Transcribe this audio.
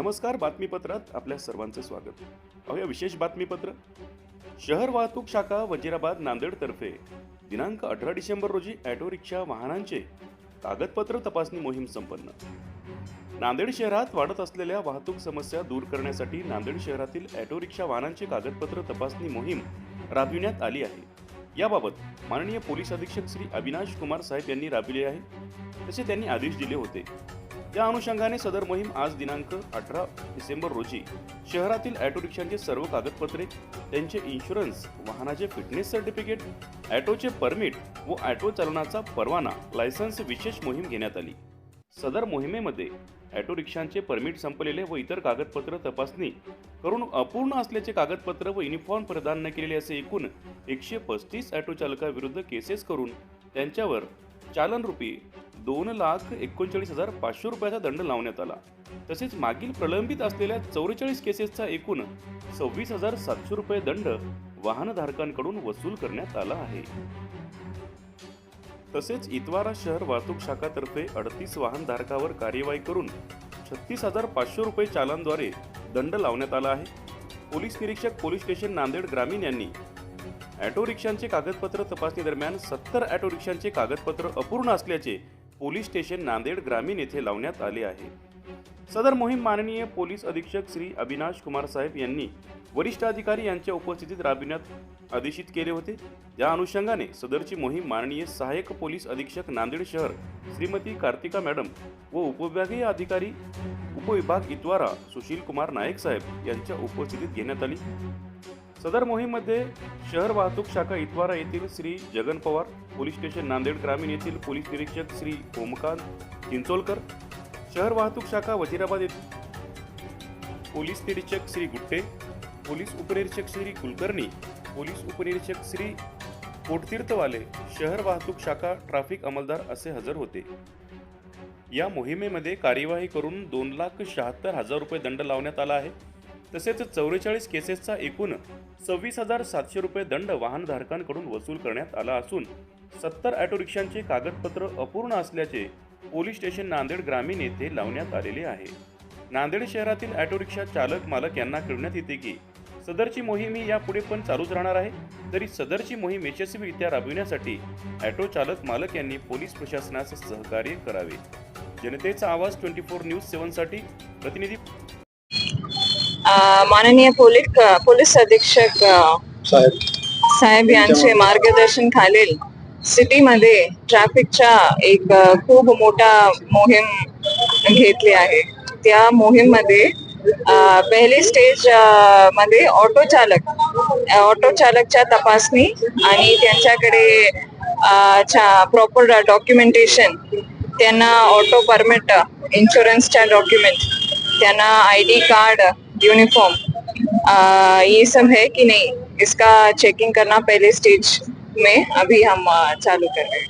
नमस्कार बातमीपत्रात आपल्या सर्वांचं स्वागत. पाहूया विशेष बातमीपत्र. शहर वाहतूक शाखा वजीराबाद नांदेडतर्फे दिनांक अठरा डिसेंबर रोजी ऑटो रिक्षा वाहनांचे कागदपत्र तपासणी मोहीम संपन्न. नांदेड शहरात वाढत असलेल्या वाहतूक समस्या दूर करण्यासाठी नांदेड शहरातील ऑटो रिक्षा वाहनांचे कागदपत्र तपासणी मोहीम राबविण्यात आली आहे. याबाबत माननीय पोलीस अधीक्षक श्री अविनाश कुमार साहेब यांनी राबविले आहे. तसे त्यांनी आदेश दिले होते. या अनुषंगाने सदर मोहीम आज दिनांक अठरा डिसेंबर रोजी शहरातील ऑटो रिक्षांचे सर्व कागदपत्रे त्यांचे इन्शुरन्स वाहनाचे फिटनेस सर्टिफिकेट ॲटोचे परमिट व ॲटो चालनाचा परवाना लायसन्स विशेष मोहीम घेण्यात आली. सदर मोहिमेमध्ये ऑटो रिक्षांचे परमिट संपलेले व इतर कागदपत्र तपासणी करून अपूर्ण असल्याचे कागदपत्र व युनिफॉर्म प्रदान न केलेले असे एकूण एकशे पस्तीस ॲटो चालकाविरुद्ध केसेस करून त्यांच्यावर चालनरूपी दोन लाख एकोणचाळीस हजार पाचशे रुपयाचा दंड लावण्यात आला. तसेच मागील प्रलंबित असलेल्या चौवेचाळीस केसेसचा एकूण सव्वीस हजार सातशे रुपये दंड वाहनधारकांकडून वसूल करण्यात आला आहे. तसेच इतवारा शहर वाहतूक शाखातर्फे अडतीस वाहनधारकावर कार्यवाही करून छत्तीस हजार पाचशे रुपये चालानद्वारे दंड लावण्यात आला आहे. पोलीस निरीक्षक पोलीस स्टेशन नांदेड ग्रामीण यांनी ऑटो रिक्षांचे कागदपत्र तपासणी दरम्यान सत्तर ऑटो रिक्षांचे कागदपत्र अपूर्ण असल्याचे पोलीस स्टेशन नांदेड ग्रामीण येथे लावण्यात आले आहे. सदर मोहीम माननीय पोलीस अधीक्षक श्री अविनाश कुमार साहेब यांनी वरिष्ठ अधिकारी यांच्या उपस्थितीत राबविण्यात आदेशित केले होते. या अनुषंगाने सदरची मोहीम माननीय सहाय्यक पोलीस अधीक्षक नांदेड शहर श्रीमती कार्तिका मॅडम व उपविभागीय अधिकारी उपविभाग इतवारा सुशील कुमार नायक साहेब यांच्या उपस्थितीत घेण्यात आली. सदर मोहीममध्ये शहर वाहतूक शाखा इतवारा येथील श्री जगन पवार पोलीस स्टेशन नांदेड ग्रामीण येथील पोलीस निरीक्षक श्री ओमकांत चिंचोलकर शहर वाहतूक शाखा वजीराबाद येथील पोलीस निरीक्षक श्री गुट्टे पोलीस उपनिरीक्षक श्री कुलकर्णी पोलीस उपनिरीक्षक श्री पोटतीर्थवाले शहर वाहतूक शाखा ट्रॅफिक अंमलदार असे हजर होते. या मोहिमेमध्ये कार्यवाही करून दोन लाख शहात्तर हजार रुपये दंड लावण्यात आला आहे. तसेच चौवेचाळीस केसेसचा एकूण सव्वीस हजार सातशे रुपये दंड वाहनधारकांकडून वसूल करण्यात आला असून सत्तर ऑटो रिक्षांचे कागदपत्र अपूर्ण असल्याचे पोलीस स्टेशन नांदेड ग्रामीण येथे लावण्यात आलेले आहे. नांदेड शहरातील ऑटो रिक्षा चालक मालक यांना कळवण्यात येते की सदरची मोहीम ही यापुढे पण चालूच राहणार आहे. तरी सदरची मोहीम यशस्वीरित्या राबविण्यासाठी ऑटो चालक मालक यांनी पोलीस प्रशासनास सहकार्य करावे. जनतेचा आवाज ट्वेंटी फोर न्यूज सेवनसाठी प्रतिनिधी माननीय पोलीस पोलीस अधीक्षक साहेब. यांचे मार्गदर्शन खालील. सिटीमध्ये ट्रॅफिकच्या एक खूप मोठा मोहीम घेतली आहे. त्या मोहीममध्ये अ, पहिली स्टेजमध्ये ऑटो चालक ऑटो चालकच्या तपासणी आणि त्यांच्याकडे प्रॉपर डॉक्युमेंटेशन त्यांना ऑटो परमिट इन्शुरन्सच्या डॉक्युमेंट त्यांना आईडी कार्ड यूनिफॉर्म ये सब है कि नहीं इसका चेकिंग करना पहले स्टेज में अभी हम चालू कर रहे हैं।